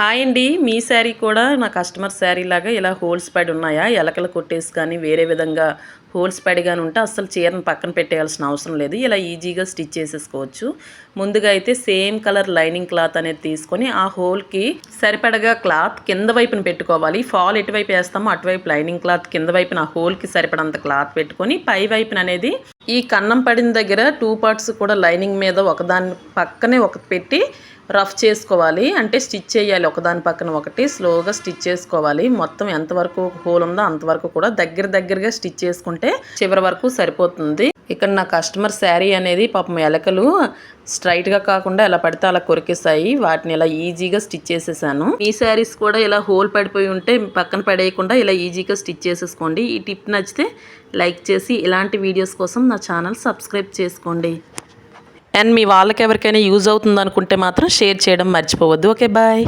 Hi అండి. మీ శారీ కూడా నా కస్టమర్ శారీ లాగా ఇలా హోల్స్ పడి ఉన్నాయా? ఎలకలు కొట్టేసి కానీ వేరే విధంగా హోల్స్ పడి కానీ ఉంటే అస్సలు చీరను పక్కన పెట్టేయాల్సిన అవసరం లేదు. ఇలా ఈజీగా స్టిచ్ చేసేసుకోవచ్చు. ముందుగా అయితే సేమ్ కలర్ లైనింగ్ క్లాత్ అనేది తీసుకొని ఆ హోల్కి సరిపడగా క్లాత్ కింద వైపున పెట్టుకోవాలి. ఫాల్ ఎటువైపు వేస్తామో అటువైపు లైనింగ్ క్లాత్ కింద వైపున ఆ హోల్కి సరిపడంత క్లాత్ పెట్టుకొని పై వైపున అనేది ఈ కన్నం పడిన దగ్గర టూ పార్ట్స్ కూడా లైనింగ్ మీద ఒకదాని పక్కనే ఒకటి పెట్టి రఫ్ చేసుకోవాలి. అంటే స్టిచ్ చేయాలి ఒకదాని పక్కన ఒకటి. స్లోగా స్టిచ్ చేసుకోవాలి. మొత్తం ఎంతవరకు హోల్ ఉందో అంతవరకు కూడా దగ్గర దగ్గరగా స్టిచ్ చేసుకుంటే చివరి వరకు సరిపోతుంది. ఇక్కడ నా కస్టమర్ శారీ అనేది పాపం ఎలకలు స్ట్రైట్గా కాకుండా ఎలా పడితే అలా కొరికేసాయి వాటిని ఇలా ఈజీగా స్టిచ్ చేసేసాను. ఈ శారీస్ కూడా ఇలా హోల్ పడిపోయి ఉంటే పక్కన పడేయకుండా ఇలా ఈజీగా స్టిచ్ చేసేసుకోండి. ఈ టిప్ నచ్చితే లైక్ చేసి ఇలాంటి వీడియోస్ కోసం నా ఛానల్ సబ్స్క్రైబ్ చేసుకోండి. అండ్ మీ వాళ్ళకి ఎవరికైనా యూజ్ అవుతుంది అనుకుంటే మాత్రం షేర్ చేయడం మర్చిపోవద్దు. Okay bye